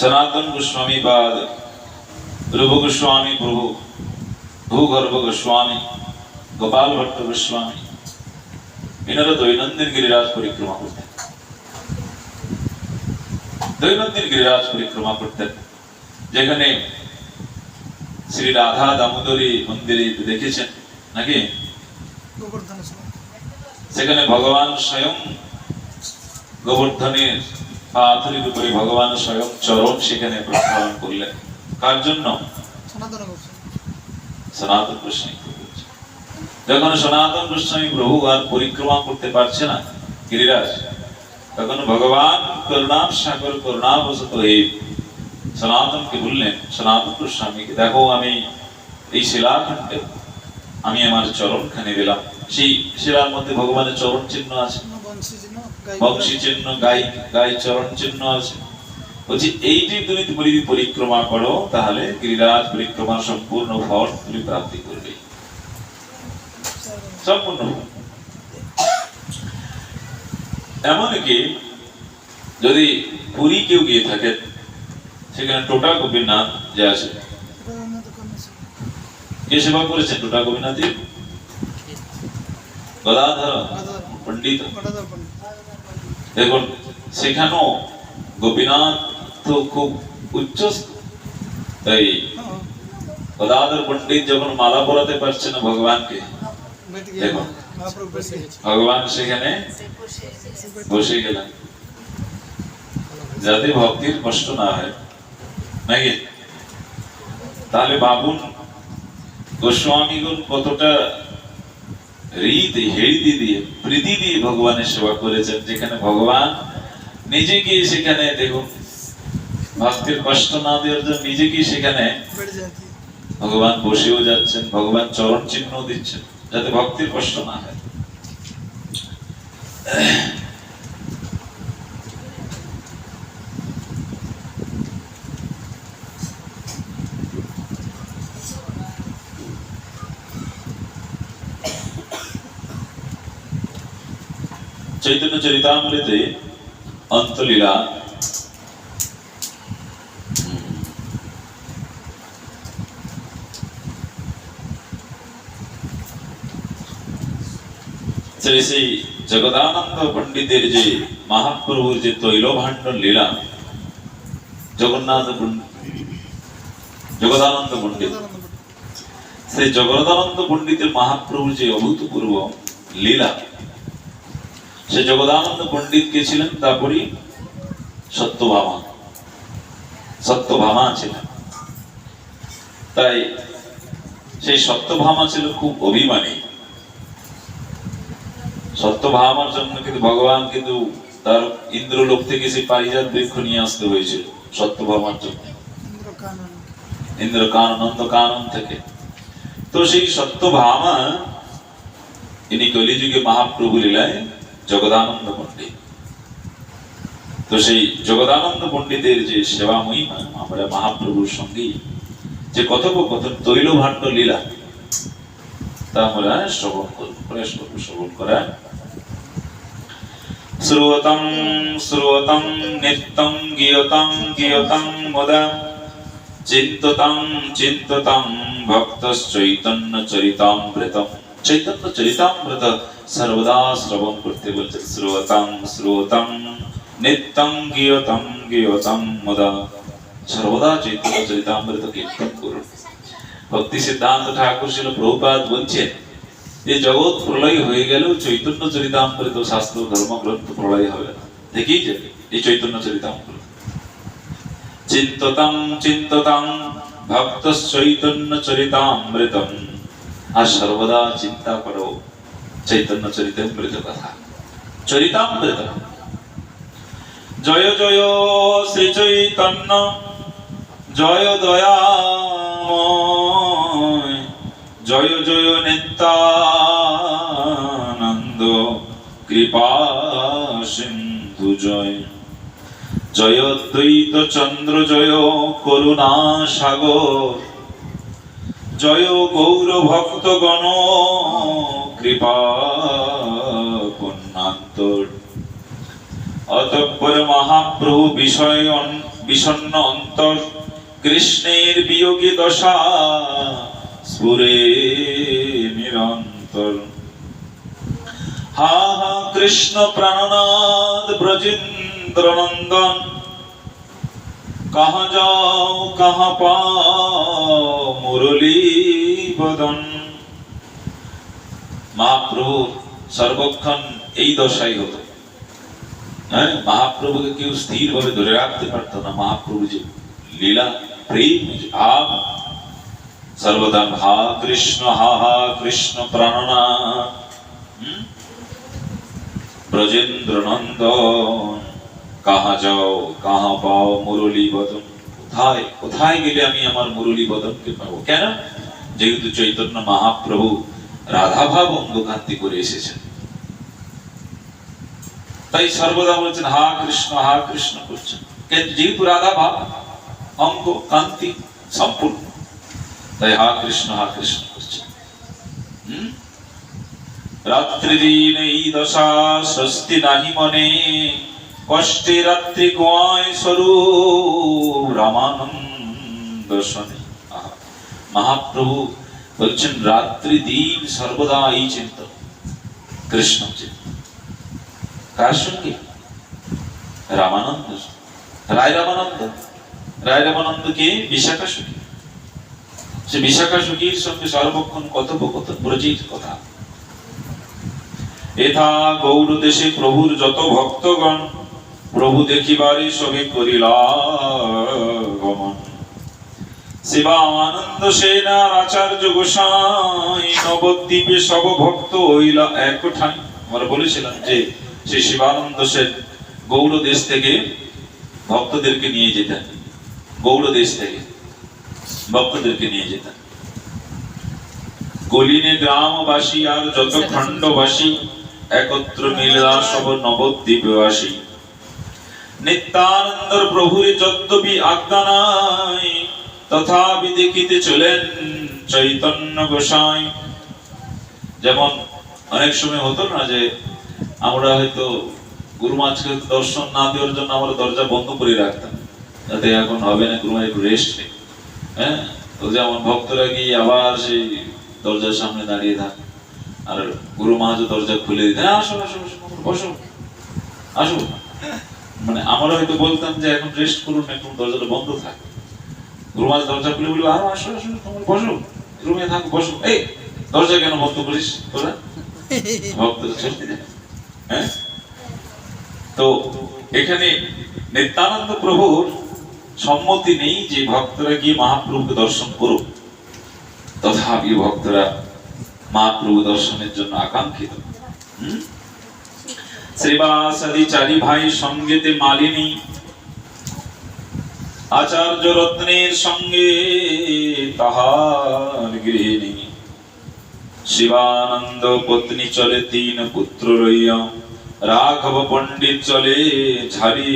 সনাতন গোস্বামী পাদ রূপ গোস্বামী প্রভু ভূগর্ভ গোস্বামী গোপাল ভট্ট গোস্বামী এনারা দৈনন্দিন গিরিরাজ পরিক্রমা করতেন। দৈনন্দিন গিরিরাজ পরিক্রমা করতেন। যেখানে শ্রী রাধা দামোদরী মন্দিরে দেখেছেন নাকি? সেখানে ভগবান স্বয়ং গোবর্ধনের পাথরের উপরে ভগবান স্বয়ং চরণ সেখানে প্রক্ষালন করলেন। কার জন্য? সনাতন গোস্বামী। প্রভু। যখন সনাতন গোস্বামী প্রভু আর পরিক্রমা করতে পারছে না গিরিরাজ তখন ভগবান করুণার সাগর করুণাবশত এই সনাতনকে বললেন সনাতন গোস্বামীকে দেখো আমি এই শিলাখণ্ডে আমি আমার চরণ খানি দিলাম। সেই শিলার মধ্যে ভগবানের চরণ চিহ্ন আছে। বংশী চিহ্ন গাই গাই চরণ চিহ্ন আছে বলছি এইটি তুমি যদি পরিক্রমা করো তাহলে গিরিরাজ পরিক্রমার সম্পূর্ণ ফল তুমি প্রাপ্তি করবে সম্পূর্ণ। এমনকি যদি পুরী কেউ গিয়ে থাকেন সেখানে টোটা গোপীনাথ যে আছে। কে সেবা করেছেন টোটা গোপীনাথের। গদাধর পণ্ডিত। দেখুন সেখানেও গোপীনাথ তো খুব উচ্চ হ্যাঁ, গদাধর পণ্ডিত যখন মালা পরাতে পারছে ভগবানকে বেটে গিয়ে দেখো। মহাপ্রভু বেটে গেছে। ভগবান সেখানে বসে গেলেন যাতে ভক্তির কষ্ট না হয় নাকি তাহলে বাবুন গোস্বামীগুন কতটা রীতি হৃদি দিয়ে প্রীতি দিয়ে ভগবানের সেবা করেছেন যেখানে ভগবান নিজে গিয়ে সেখানে দেখুন ভক্তির কষ্ট না দেওয়ার জন্য নিজে গিয়ে সেখানে ভগবান বসেও যাচ্ছেন, ভগবান চরণ চিহ্ন দিচ্ছেন, যাতে ভক্তির কষ্ট না হয়। চৈতন্য চরিতামৃতে অন্তলীলা শ্রী জগদানন্দ পণ্ডিতের যে মহাপ্রভুর যে তৈলভাণ্ড লীলা, জগন্নাথ জগদানন্দ পণ্ডিত। সেই জগদানন্দ পণ্ডিতের মহাপ্রভুর যে অভূতপূর্ব লীলা সে জগদানন্দ পণ্ডিত কে ছিলেন তারপরে সত্যভামা সত্যভামা ছিলেন। তাই সেই সত্যভামা ছিল খুব অভিমানী। সত্যভামার জন্য কিন্তু ভগবান কিন্তু তার ইন্দ্রলোক থেকে সেই পারিজাত বৃক্ষ নিয়ে আসতে হয়েছিল সত্যভামার জন্য। ইন্দ্র কানন। কানন্দ কানন থেকে। তো সেই সত্যভামা ইনি কলিযুগে মহাপ্রভু লীলায় জগদানন্দ পণ্ডিত। তো সেই জগদানন্দ পণ্ডিতের যে সেবা মহিমা আমরা মহাপ্রভুর সঙ্গে যে কথোপকথন তৈল ভাণ্ড লীলা, তা আমরা শ্রবণ করব, প্রয়াস করব, শ্রবণ করা চৈতন্য চরিতামৃত সর্বদা শ্রবণ করতে বলছে শ্রোতাম শ্রোতাম নিত্যম গিয়তম গিয়তম মুদা সর্বদা চৈতন্য চরিতামৃত কীর্তন করুন ভক্তি সিদ্ধান্ত ঠাকুর ছিল প্রভুপাদ বলছেন যে জগৎ প্রলয় হয়ে গেলেও চৈতন্য চরিতামৃত শাস্ত্র ধর্মগ্রন্থ প্রলয় হবে না দেখেই এই চৈতন্য চরিতামৃত চিন্ততাম চিন্ততাম ভক্তচৈতন্য চরিতামৃতম আর সর্বদা চিন্তা করো চৈতন্য চরিতামৃত কথা চরিতামৃত জয় জয় শ্রী চৈতন্য জয় দয়া জয় জয় নিত্যানন্দ কৃপা সিন্ধু জয় জয় দ্বৈত চন্দ্র জয় করুণা সাগর জয় গৌর ভক্ত গণ কৃপা পুণ্যান্তর অতঃপর মহাপ্রভু বিষয় বিষণ্ণ অন্তর, কৃষ্ণের বিয়োগে দশা স্ফুরে নিরন্তর। হা হা কৃষ্ণ প্রাণনাথ ব্রজেন্দ্র নন্দন কাহা যাও কাহা পাও মুরলী বদন মহাপ্রভু সর্বক্ষণ এই দশাই হতো। হ্যাঁ মহাপ্রভুকে কেউ স্থির ভাবে ধরে রাখতে পারতো না। মহাপ্রভু যে লীলা, প্রেম ভাব, সর্বদা হা কৃষ্ণ, হা হা কৃষ্ণ প্রাণনা? ব্রজেন্দ্র নন্দন কাহা যাও, কাহা পাও মুরলী বদন কোথায় কোথায় গেলে আমি আমার মুরলী বদনকে পাবো? কেন? যেহেতু চৈতন্য মহাপ্রভু রাধাভাব অঙ্গকান্তি করে এসেছেন। তাই সর্বদা বলছেন, হা কৃষ্ণ হা কৃষ্ণ করছেন। যেহেতু রাধাভাব অঙ্গ কান্তি সম্পূর্ণ। তাই হা কৃষ্ণ হা কৃষ্ণ করছেন। হুম? রাত্রি দিন এই দশা স্বস্তি নাহি মনে। কষ্টে রাত্রি গোয় স্বরূপ রামানন্দ শনি মহাপ্রভু বলছেন, রাত্রি দিন সর্বদা এই চিন্তন কৃষ্ণ চিন্তন কার সঙ্গে? রামানন্দ রায় রামানন্দ। রায় রামানন্দ কে বিশাখা সখী। সে বিশাখা সখীর সঙ্গে সর্বক্ষণ কথোপকথন, ব্রজির কথা। এথা গৌর দেশে প্রভুর যত ভক্তগণ প্রভু দেখিবারে সবে করিলা গমন। শিবানন্দ সেনার আচার্য গোসাই নবদ্বীপে সব ভক্ত হইলা এক ঠাই। আমরা বলেছিলাম যে সেই শিবানন্দ সেন গৌর দেশ থেকে ভক্তদেরকে নিয়ে যেতেন। গৌর দেশ থেকে ভক্তদেরকে নিয়ে যেতেন। গলিনে গ্রামবাসী আর যত খণ্ডবাসী একত্র মিললা সব নবদ্বীপে আসি নিত্যানন্দর প্রভুরে যদ্যপি আজ্ঞা নাই তথাপি দেখিতে চলেন চৈতন্য গোসাই। যেমন অনেক সময় হতো না যে আমরা হয়তো গুরু মাছকে দর্শন না দেওয়ার জন্য আমরা দরজা বন্ধ করে রাখতাম। যাতে এখন হবে না গুরু একটু রেস্ট নেই। হ্যাঁ? তো যেমন ভক্তরা গিয়ে আবার সেই দরজার সামনে দাঁড়িয়ে থাক আর গুরু মহাজ দরজা খুলে দিতে "হ্যাঁ, আসো আসো আসো, বসো আসো মানে আমরা হয়তো বলতাম যে এখন রেস্ট করুন এখন দরজাটা বন্ধ থাক। গুরু মহাজ দরজা খুলে বলব আরও আসো আসো তোমরা বসো। রুমে থাকো বসো। এই দরজা কেন বন্ধ করিস তোরা? চলতে যায় হ্যাঁ? তো এখানে নিত্যানন্দ প্রভুর সম্মতি নেই যে ভক্তরা গিয়ে মহাপ্রভুকে দর্শন করুক। তথাপি ভক্তরা মহাপ্রভু দর্শনের জন্য আকাঙ্ক্ষিত। হুম? শ্রীবাসাদি চারি ভাই সঙ্গেতে মালিনী। আচার্য রত্নের সঙ্গে তাহার গৃহিণী। শিবানন্দ পত্নী চলে, তিন পুত্র রইয়া রাঘব পণ্ডিত চলে, ঝাড়ি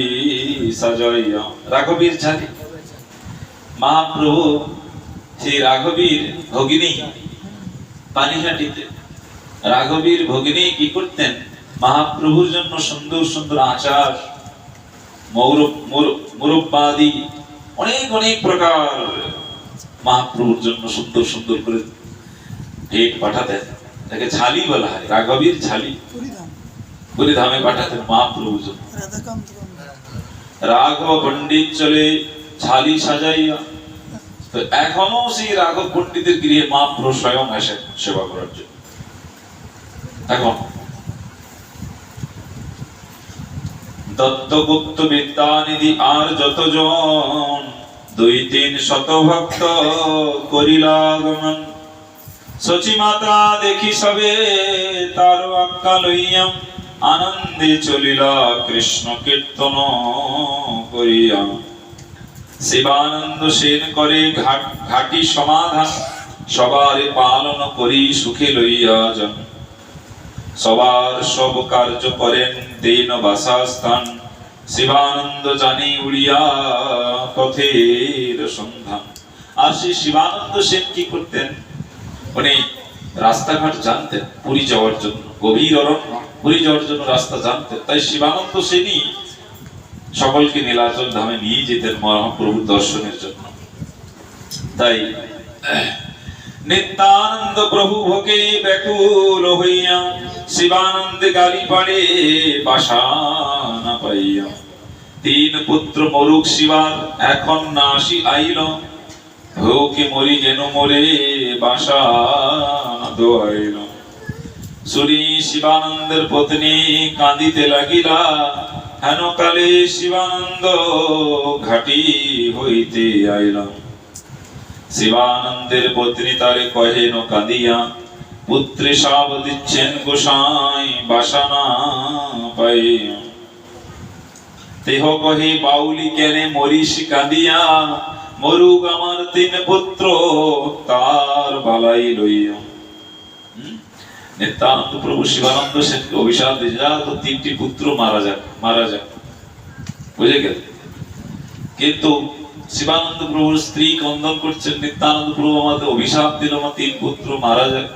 সাজাইয়া রাঘবীর ঝাড়ি। মহাপ্রভু সেই রাঘবীর ভগিনী, পানিহাটিতে। রাঘবীর ভগিনী কি করতেন? মহাপ্রভুর জন্য সুন্দর সুন্দর আচার মৌরব মুরব্বাদি অনেক অনেক প্রকার মহাপ্রভুর জন্য সুন্দর সুন্দর করে ভেট পাঠাতেন। তাকে ঝালি বলা হয় রাঘবীর বলে ধামে পাঠাতেন মহাপ্রভুর জন্য। রাঘব পণ্ডিত চলে ছালি সাজাইয়া। তো এখনও সেই রাঘব পণ্ডিতের গৃহে মহাপ্রভু স্বয়ং আসেন সেবা করার জন্য। এখন দত্তগুপ্ত বিদ্যানিধি আর যতজন দুই তিন শত ভক্ত করিলাগমন। সচি মাতা দেখি সবে তার আজ্ঞা লইয়া আনন্দে চলিলা কৃষ্ণ কীর্তন করিয়া শিবানন্দ সেন করে ঘাটি সমাধান সবার পালন করি সুখে লইয়া যান। সবার সব কার্য করেন, দেন বাসাস্থান। শিবানন্দ জানি উড়িয়া পথের সন্ধান। আর সেই শিবানন্দ সেন কি করতেন? উনি রাস্তাঘাট জানতেন পুরী যাওয়ার জন্য, গভীর অরণ্য, পুরী যাওয়ার জন্য রাস্তা জানতেন। তাই শিবানন্দ সেনই সকলকে নীলাচল ধামে নিয়ে যেতেন মহাপ্রভুর দর্শনের জন্য। তাই নিত্যানন্দ প্রভু ভোগে ব্যাকুল হইয়া শিবানন্দে গালি পাড়ে বাসা না পাইয়া। তিন পুত্র মরুক শিবার, এখন না আসি আইল। মরি যেন মরে বাসা দোয়াইল। শুনি শিবানন্দের পত্নী কাঁদিতে লাগিলা হেন কালে শিবানন্দ ঘাটি হইতে আইলাম শিবানন্দের পত্নী তারে কহেন কাঁদিয়া। পুত্রে সাব দিচ্ছেন গোসাই, বাসানা পাই দেহ কহে, বাউলি কেনে মরিস কাঁদিয়া? মরুক আমার তিন পুত্র, তার বালাই লইয়া? নিত্যানন্দ প্রভু শিবানন্দ সেনকে অভিশাপ দিয়ে যা তো তিনটি পুত্র মারা যাক মারা যাক। বুঝে গেল? কিন্তু শিবানন্দ প্রভুর স্ত্রী কন্দন করছেন নিত্যানন্দ প্রভু আমাদের অভিশাপ দিল, আমার তিন পুত্র মারা যাক।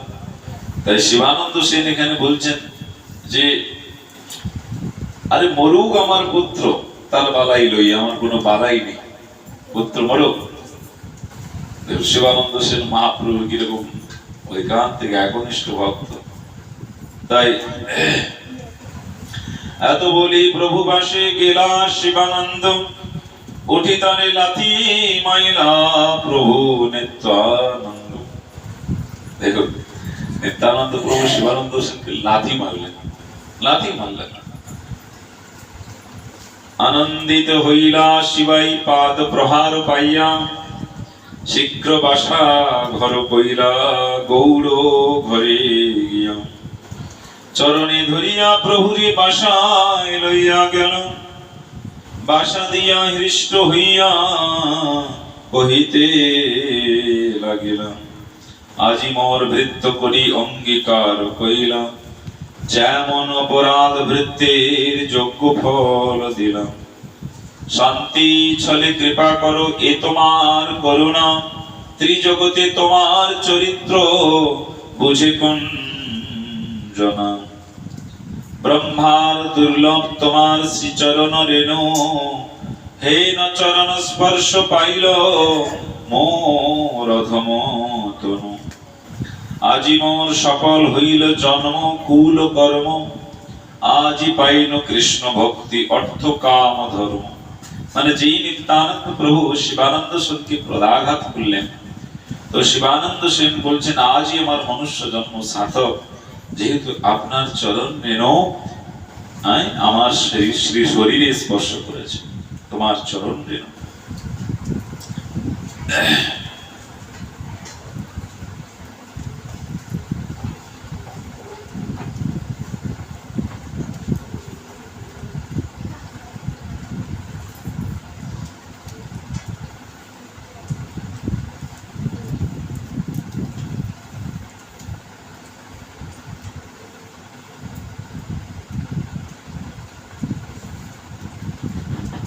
তাই শিবানন্দ সেন এখানে বলছেন যে, আরে মরুক আমার পুত্র, তার বালাই লই, আমার কোনো বালাই নেই। পুত্র মরুক। শিবানন্দ সেন মহাপ্রভু কীরকম ঐকান্তিক একনিষ্ঠ ভক্ত। তাই, এত বলি প্রভু বাসে গেলা শিবানন্দ উঠি তারে লাথি মাইলা প্রভু নিত্যানন্দ। দেখুন, নিত্যানন্দ প্রভু শিবানন্দ সেনকে লাথি মারলেন। লাথি মারলেন। আনন্দিত হইলা শিবাই পাদ প্রহার পাইয়া, শীঘ্র বাসা ঘর কইলা গৌর ঘরে গিয়া। চরণে ধরিয়া প্রভুরে বাসায় লইয়া গেল। বাসা দিয়া হৃষ্ট হইয়া কহিতে লাগিলাম, আজি মোর ভৃত্য করি অঙ্গীকার কইলাম যেমন অপরাধ ভৃত্যের যোগ্য ফল দিলাম। শান্তি ছলে কৃপা করো, এ তোমার করুণা। ত্রিজগতে তোমার চরিত্র, বুঝে কোন জনা ব্রহ্মার দুর্লভ তোমার শ্রীচরণ রেণু। হে ন চরণ স্পর্শ পাইল মোর অধম তনু আজি মোর সফল হইল জন্ম, কুল কর্ম। আজি পাইন কৃষ্ণ ভক্তি, অর্থ কাম ধর্ম। মানে যেই নিত্যানন্দ প্রভু শিবানন্দ সেনকে প্রদাঘাত করলেন, তো শিবানন্দ সেন বলছেন আজই আমার মনুষ্য জন্ম সার্থক। যেহেতু আপনার চরণ রেণু আমার শ্রী শরীরে স্পর্শ করেছে। তোমার চরণ রেণু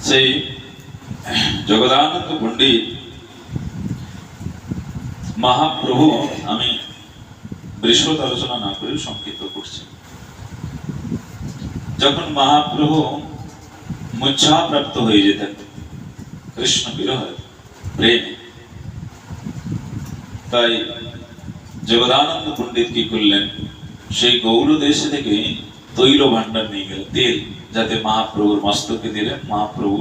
সেই জগদানন্দ পণ্ডিত মহাপ্রভু আমি বৃহৎ আলোচনা না করে সংক্ষিপ্ত করছি যখন মহাপ্রভু মুচ্ছাপ্রাপ্ত হয়ে যেতেন কৃষ্ণ বিরহ প্রেমে তাই জগদানন্দ পণ্ডিত কি করলেন সেই গৌর দেশ থেকে তৈল ভান্ডার নিয়ে গেল তেল যাতে মহাপ্রভুর মস্তকে দিলে মহাপ্রভু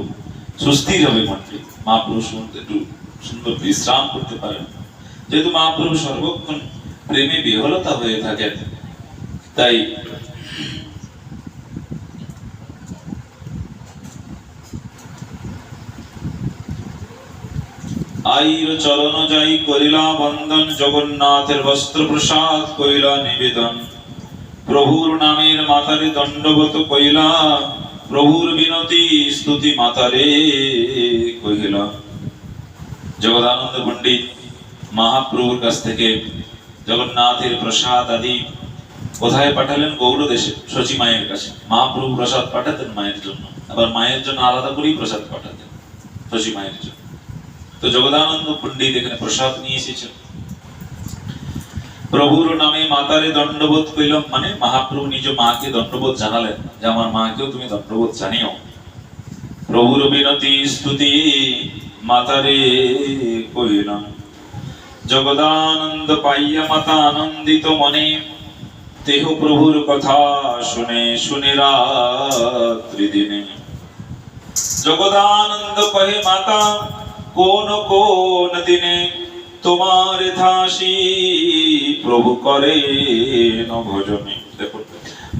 সুস্থির হবে মনটি। মহাপ্রভু সুন্দর একটু সুন্দর বিশ্রাম করতে পারেন। যেহেতু মহাপ্রভু সর্বক্ষণ প্রেমে বিহলতা হয়ে থাকেন, তাই আইর চরণ যাই করিলা বন্দন, জগন্নাথের বস্ত্র প্রসাদ কইলা নিবেদন। প্রভুর নামের মাথারে দণ্ডবত কইলা, প্রভুর বিনতি স্তুতি মাতারে কহিলা। জগদানন্দ পণ্ডিত, মহাপ্রভুর কাছ থেকে জগন্নাথের প্রসাদ আদি কোথায় পাঠালেন গৌড় দেশে? শচী মায়ের কাছে। মহাপ্রভু প্রসাদ পাঠাতেন মায়ের জন্য। আবার মায়ের জন্য আলাদা করেই প্রসাদ পাঠাতেন শচী মায়ের জন্য। তো জগদানন্দ পণ্ডিত এখানে প্রসাদ নিয়ে এসেছেন। প্রভুর নামে মাতারে দণ্ডবোধ কইলাম মানে মহাপ্রভু নিজ মাকে দণ্ডবোধ জানালেন। যে আমার মাকেও তুমি দণ্ডবোধ জানিও। প্রভুর বিনতি, স্তুতি মাতারে কইলাম। জগদানন্দ পাইয়া মাতা আনন্দিত মনে দেহ প্রভুর কথা শুনে শুনে রাত্রি দিনে। জগদানন্দ কহে, মাতা, কোন কোন দিনে তোমার ধাসি প্রভু করে ভজনে দেখুন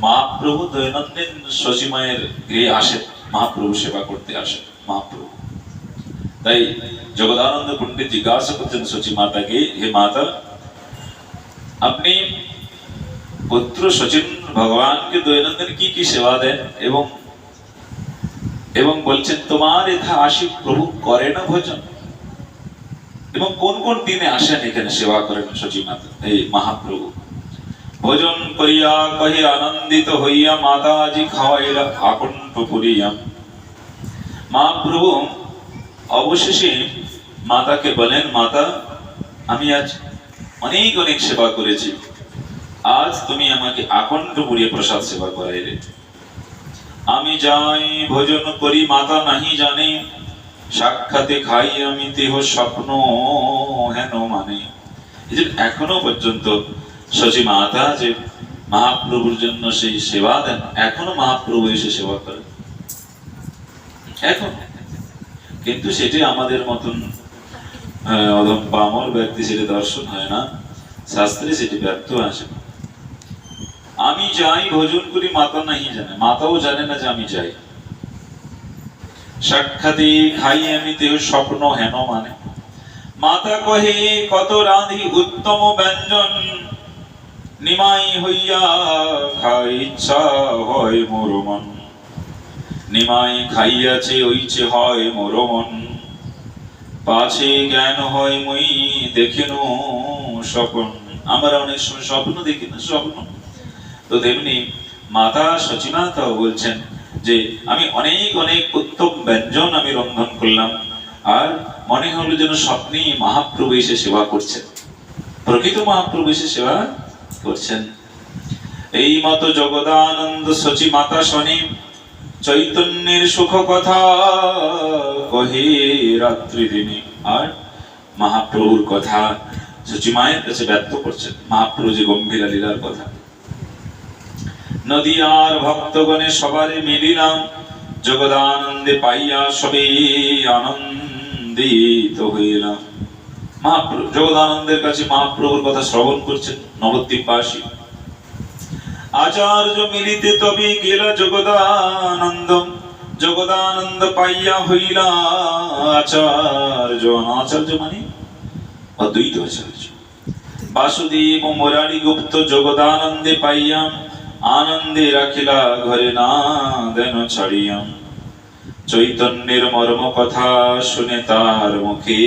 মহাপ্রভু দৈনন্দিন শশীমায়ের গৃহে আসেন মহাপ্রভু সেবা করতে আসেন মহাপ্রভু তাই জগদানন্দ পণ্ডিত জিজ্ঞাসা করছেন শচী মাতাকে, হে মাতা, আপনি পুত্র সচিন ভগবানকে দৈনন্দিন কি কি সেবা দেন এবং এবং বলছেন, তোমার এথা আসি প্রভু করে না ভোজন এবং কোন কোন দিনে আসেন এখানে সেবা করেন সচী মাতা, এই মহাপ্রভু? ভোজন করিয়া কহি আনন্দিত হইয়া মাতাজি খাওয়াইলা আকণ্ঠ পুরিয়া মহাপ্রভু, অবশেষে মাতাকে বলেন, মাতা, আমি আজ অনেক অনেক সেবা করেছি। আজ তুমি আমাকে আকণ্ঠ পুরিয়ে প্রসাদ সেবা করাইলে। আমি যাই, ভোজন করি, মাতা নাহি জানে। সাক্ষাতে খাই আমি দেহ স্বপ্ন, হেন মানে। এখনও পর্যন্ত শচী মাতা যে মহাপ্রভুর জন্য সেই সেবা দেন, এখনও মহাপ্রভু এসে সেবা করেন। এখন। কিন্তু সেটি আমাদের মতন পামর ব্যক্তি সেটি দর্শন হয় না, শাস্ত্রে সেটি ব্যর্থ আসে। আমি যাই, ভোজন করি, মাতা নাহি জানে। মাতাও জানে না যে আমি যাই। সাক্ষাতে খাই আমি দেহ স্বপ্ন হেন মানে। মাতা কহে, কত রাধি উত্তম ব্যঞ্জন। নিমাই হইয়া খাই ইচ্ছা হয় মোর মন। নিমাই খাইয়াছে ওইছে হয় মোর মন। পাছে জ্ঞান হয় মই দেখিন স্বপ্ন। আমরা অনেক সময় স্বপ্ন দেখি না, স্বপ্ন। তো তেমনি মাতা সচিমাতাও বলছেন যে আমি অনেক অনেক উত্তম ব্যঞ্জন আমি রন্ধন করলাম, আর মনে হলো যেন স্বপ্নে মহাপ্রভু এসে সেবা করছেন। প্রকৃত মহাপ্রভু এসে সেবা করছেন। এই মতো জগদানন্দ সচি মাতা শনি, চৈতন্যের সুখ কথা কহে রাত্রি দিনে। আর মহাপ্রভুর কথা সচি মায়ের কাছে ব্যক্ত করছেন। মহাপ্রভু যে গম্ভীর লীলার কথা। নদীয়ার ভক্তগণে সবারে মিলিলাম। জগদানন্দে পাইয়া সবে আনন্দিত হইলাম। মহাপ্রভু জগদানন্দের কাছে মহাপ্রভুর কথা শ্রবণ করছেন নবদ্বীপবাসী আচার্য মিলিতে তবে গেলা জগদানন্দ জগদানন্দ পাইয়া হইলা আচার্য আচার্য মানে অদ্বৈত আচার্য। বাসুদেব মুরারি গুপ্ত জগদানন্দে পাইয়া আনন্দে রাখিলা ঘরে না দেন ছাড়িয়া। চৈতন্যের মর্ম কথা শুনে তার মুখে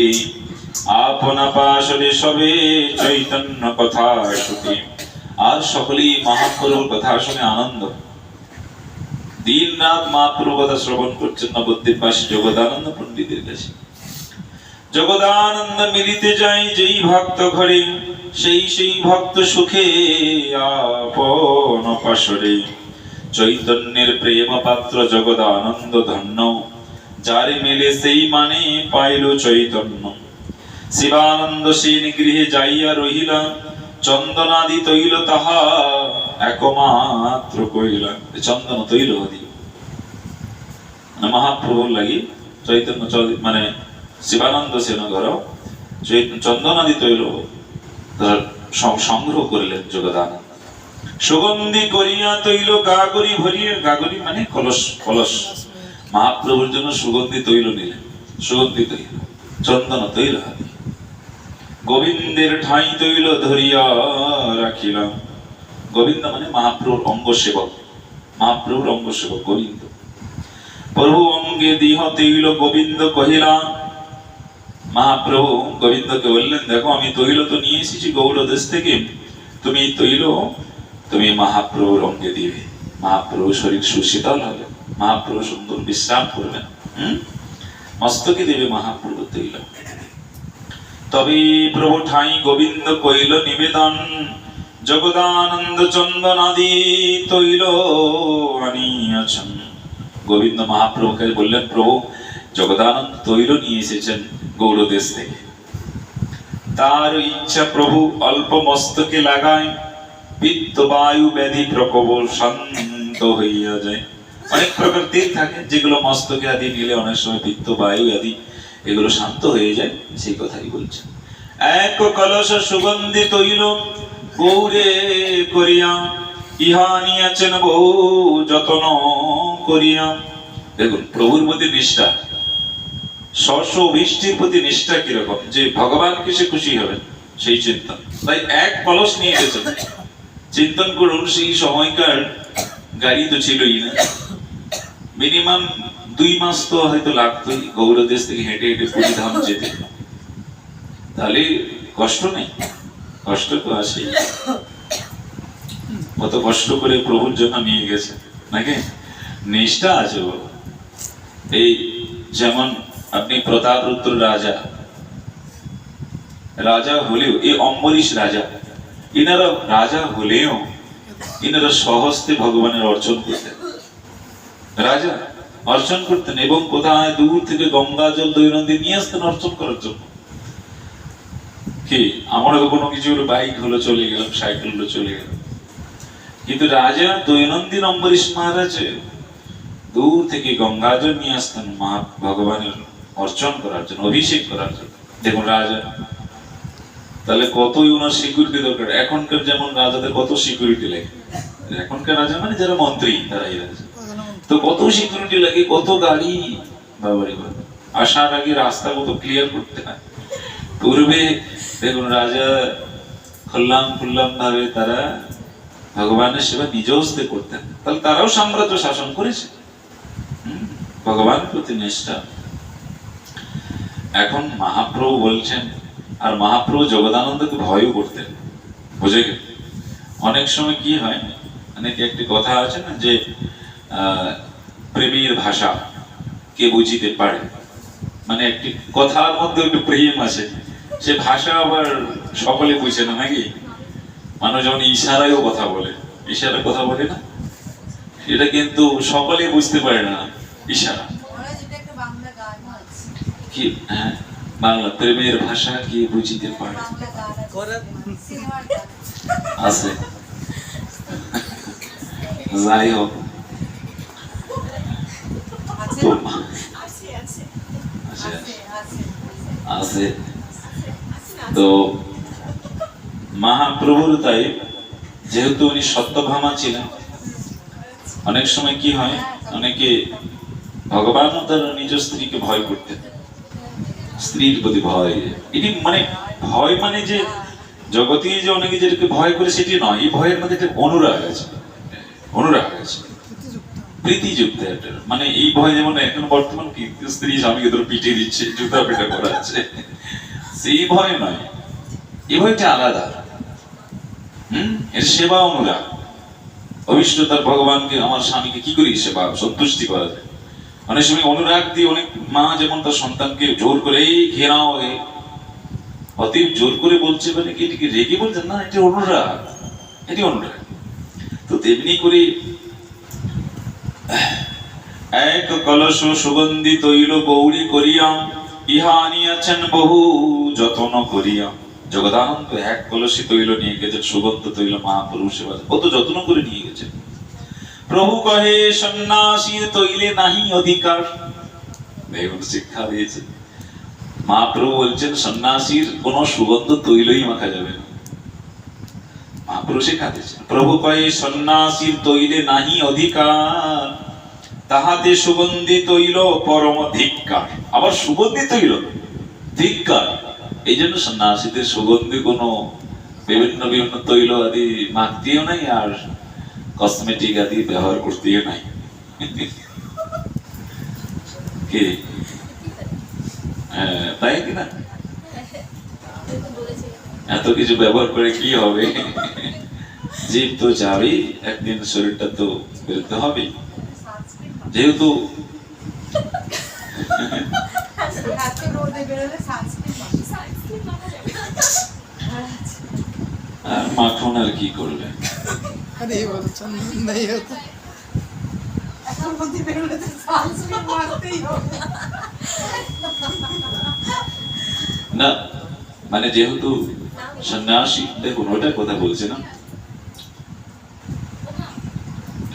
আপনা পাশরে সবে চৈতন্য কথা সুখে আর সকলেই মহাপ্রভুর কথা শুনে আনন্দ। দিন রাত মহাপ্রভু কথা শ্রবণ করছেন নবদ্বীপবাসী জগদানন্দ পণ্ডিতের কাছে। জগদানন্দ মিলিতে যাই, যেই ভক্ত ঘরে, সেই সেই ভক্ত সুখে আপন পাশরে। চৈতন্যের প্রেম পাত্র জগদানন্দ ধন্য, যারে মেলে সেই মানে পাইল চৈতন্য। শিবানন্দ সেন গৃহে যাইয়া রহিলা, চন্দনাদি তৈল তাহা একমাত্র কইলা। চন্দন তৈল মানে মহাপ্রভুর লাগি চৈতন্য মানে ঘর চৈত- চন্দনাদি তৈল সংগ্রহ করিলেন যোগদান। সুগন্ধি করিয়া তৈল গাগরি ভরিয়ে গাগরি মানে কলস কলস। মহাপ্রভুর জন্য সুগন্ধি তৈল নিলেন। সুগন্ধি তৈল, চন্দন তৈল গোবিন্দের ঠাঁই তৈল ধরিয়া রাখিলাম। গোবিন্দ মানে মহাপ্রভুর অঙ্গ সেবক। মহাপ্রভুর অঙ্গ সেবক গোবিন্দ। প্রভু অঙ্গে দিহ তৈল গোবিন্দ কহিলা মহাপ্রভু গোবিন্দকে বললেন, দেখো, আমি তৈল তো নিয়ে এসেছি গৌড় দেশ থেকে। তুমি তৈল, তুমি মহাপ্রভুর অঙ্গে দিবে। মহাপ্রভু শরীর সুশীতল হবে। মহাপ্রভু সুন্দর বিশ্রাম করবেন হুম? মস্তকে দেবে মহাপ্রভু তৈল। তবে প্রভু ঠাই গোবিন্দ কইল, নিবেদন, জগদানন্দ চন্দনাদি তৈল আনিয়াছেন। গোবিন্দ মহাপ্রভুকে বললেন, প্রভু জগদানন্দ তৈল নিয়ে এসেছেন গৌড়দেশ থেকে। তার ইচ্ছা প্রভু অল্প মস্তকে লাগায় পিত্ত বায়ু ব্যাধি প্রকোপ শান্ত হইয়া যায়। অনেক প্রকার তেল থাকে, যেগুলো মস্তকে আদি নিলে অনেক সময় পিত্ত বায়ু আদি এগুলো শান্ত হয়ে যায়, সেই কথাই বলছেন। এক কলস সুগন্ধি তৈল গৌরে করিয়া, ইহা নিয়াছেন বহু যত্ন করিয়া। দেখুন, প্রভুর প্রতি নিষ্ঠা। স্বস্ব বৃষ্টির প্রতি নিষ্ঠা কীরকম? যে ভগবান কিসে খুশি হবেন, সেই চিন্তা তাই এক কলস নিয়ে গেছেন। চিন্তন করুন, সেই সময়কার গাড়ি তো ছিলই না। মিনিমাম দুই মাস তো হয়তো লাগতোই, গৌরদেশ থেকে হেঁটে হেঁটে পুরী ধাম যেতে। তাহলে কষ্ট নেই? কষ্ট তো আসেই কত কষ্ট করে প্রভুর জন্য নিয়ে গেছে। নাকি? নিষ্ঠা আছে এই যেমন আপনি প্রতাপরুদ্র রাজা। রাজা হলেও, এই অম্বরীশ রাজা। ইনারা রাজা হলেও, ইনারা সহস্তে ভগবানের অর্চন করতেন। রাজা অর্চন করতেন এবং কোথায় দূর থেকে গঙ্গা জল দৈনন্দিন নিয়ে আসতেন অর্চন করার জন্য। কি, আমরা কোনো কিছু বাইক হলো চলে গেলাম সাইকেল হলো চলে গেলাম কিন্তু রাজা দৈনন্দিন অম্বরীশ মহারাজ দূর থেকে গঙ্গা জল নিয়ে আসতেন মা ভগবানের। অর্চন করার জন্য, অভিষেক করার জন্য। দেখুন রাজা, তাহলে কতই ওনার সিকিউরিটি দরকার? এখনকার যেমন রাজাদের কত সিকিউরিটি লাগে? এখনকার রাজা মানে যারা মন্ত্রী তারাই রাজা। তো কত সিকিউরিটি লাগে, কত গাড়ি বাবারে বাবা আসার আগে রাস্তা কত ক্লিয়ার করতে হয়। পূর্বে, দেখুন রাজা খুল্লাম খুল্লাম ভাবে তারা ভগবানের সেবা নিজ হস্তে করতেন। তাহলে তারাও সাম্রাজ্য শাসন করেছে। ভগবান প্রতি নিষ্ঠা। এখন মহাপ্রভু বলছেন, আর মহাপ্রভু জগদানন্দকে ভয়ও করতেন। বুঝে গেল? অনেক সময় কি হয়, অনেকে একটি কথা আছে না যে প্রেমের ভাষা কে বুঝিতে পারে? মানে একটি কথার মধ্যে একটু প্রেম আছে, সে ভাষা আবার সকলে বুঝে না নাকি? মানুষ যেমন ইশারায়ও কথা বলে। ইশারা কথা বলে না? এটা কিন্তু সকলে বুঝতে পারে না ইশারা ওরা যেটা একটা বাংলা গান আছে কি? হ্যাঁ? বাংলা প্রেমের ভাষা কি বুঝিতে পারে? আছে। যাই হোক। আছে? তো মহাপ্রভুর তাই যেহেতু উনি সত্যভামা ছিলেন অনেক সময় কি হয় অনেকে ভগবানও তার নিজ স্ত্রীকে ভয় করতেন। স্ত্রীর প্রতি ভয়। এটি মানে ভয় মানে যে জগতে যে অনেকে যেটাকে ভয় করে সেটি নয়, এই ভয়ের মধ্যে একটা অনুরাগ আছে। অনুরাগ আছে। প্রীতিযুক্ত একটা। মানে এই ভয় যেমন এখন বর্তমান স্ত্রী স্বামীকে ধরো পিটিয়ে দিচ্ছে, জুতা পেটা করা আছে। সেই ভয় নয়। এই ভয়টা আলাদা। হম? এর সেবা অনুরাগ। অভিষ্টতার ভগবানকে, আমার স্বামীকে কি করি সেবা, সন্তুষ্টি করা যায়? অনেক সময় অনুরাগ দিয়ে অনেক মা যেমন তার সন্তানকে জোর করে ঘেরাও অতীব জোর করে বলছে মানে কি, এটিকে রেগে বলছেন? না, এটি অনুরাগ এটি অনুরাগ। তো তেমনি করে এক কলস সুগন্ধি তৈল গৌরী করিয়াম, ইহা আনিয়াছেন বহু যত্ন করিয়া জগদানন্দ এক কলসি তৈল নিয়ে গেছেন, সুগন্ধ তৈল মহাপ্রভু সেবা কত যত্ন করে নিয়ে গেছেন। প্রভু কহে সন্ন্যাসীর তৈলে নাহি অধিকার। দেখুন শিক্ষা দিয়েছে। মহাপ্রভু বলছেন, সন্ন্যাসীর কোন সুগন্ধ তৈলই মাখা যাবে না। মহাপুরুষ শিখাতেছেন প্রভু কয়ে সন্ন্যাসীর তৈলে নাহি অধিকার। তাহাতে সুগন্ধি তৈল, পরম ধিক্কার। আবার সুগন্ধি তৈল? ধিক্কার। এই জন্য সন্ন্যাসীদের সুগন্ধি কোনো বিভিন্ন বিভিন্ন তৈল আদি মাখতেও নাই আর কসমেটিক আদি ব্যবহার করতেও নাই। হ্যাঁ, তাই কিনা এত কিছু ব্যবহার করে কি হবে? জীব তো যাবেই একদিন শরীরটা তো বেরোতে হবে যেহেতু মাখন আর কি করবে? अरे ये बहुत चंदन नहीं होता কাঁচের মধ্যে বেরোলে তো সানস্ক্রিন মারতেই হবে না মানে যেহেতু সন্ন্যাসী দেখুন ওটা কথা বলছে না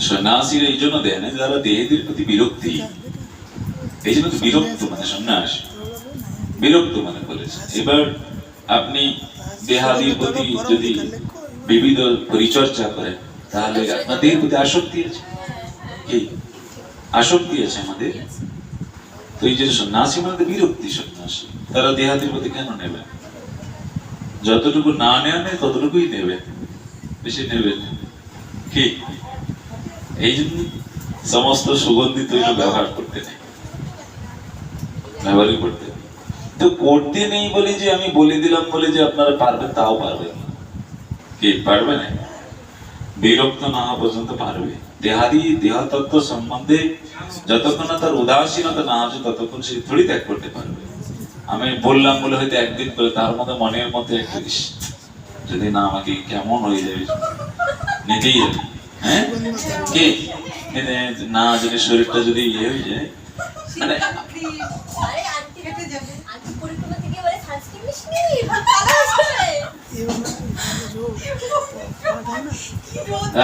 সন্ন্যাসীরা এই জন্য দেয় না যারা দেহেদের প্রতি বিরক্তি এই জন্য তো বিরক্ত মানে সন্ন্যাসী বিরক্ত মানে বলেছে এবার আপনি দেহাদির প্রতি যদি বিবিধ পরিচর্যা করেন তাহলে আপনার দেহের প্রতি আসক্তি আছে। কি? আসক্তি আছে আমাদের? তো এই যে সন্ন্যাসী মানে বিরক্তি সন্ন্যাসী। তারা দেহাদির প্রতি কেন নেবে? যতটুকু না নেওয়া নেই, ততটুকুই নেবে। বেশি নেবে। কি? এই জন্য সমস্ত সুগন্ধি তৈরি ব্যবহার করতে নেই। ব্যবহারই করতে তো করতে নেই বলে যে আমি বলে দিলাম বলে যে আপনারা পারবেন, তাও পারবেন কি? পারবে না? বিরক্ত না হওয়া পর্যন্ত পারবে দেহাদি দেহতত্ত্ব সম্বন্ধে যতক্ষণ না তার উদাসীনতা না আছে ততক্ষণ সে থোড়ি ত্যাগ করতে পারবে। আমি বললাম বলে হয়তো একদিন করে তার মধ্যে মনের মধ্যে একটা ইস, যদি না আমাকে কেমন হয়ে যাবে? নিতেই হবে। হ্যাঁ? কে? না যদি শরীরটা যদি ইয়ে হয়ে যায় মানে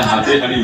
হাতে হাড়ি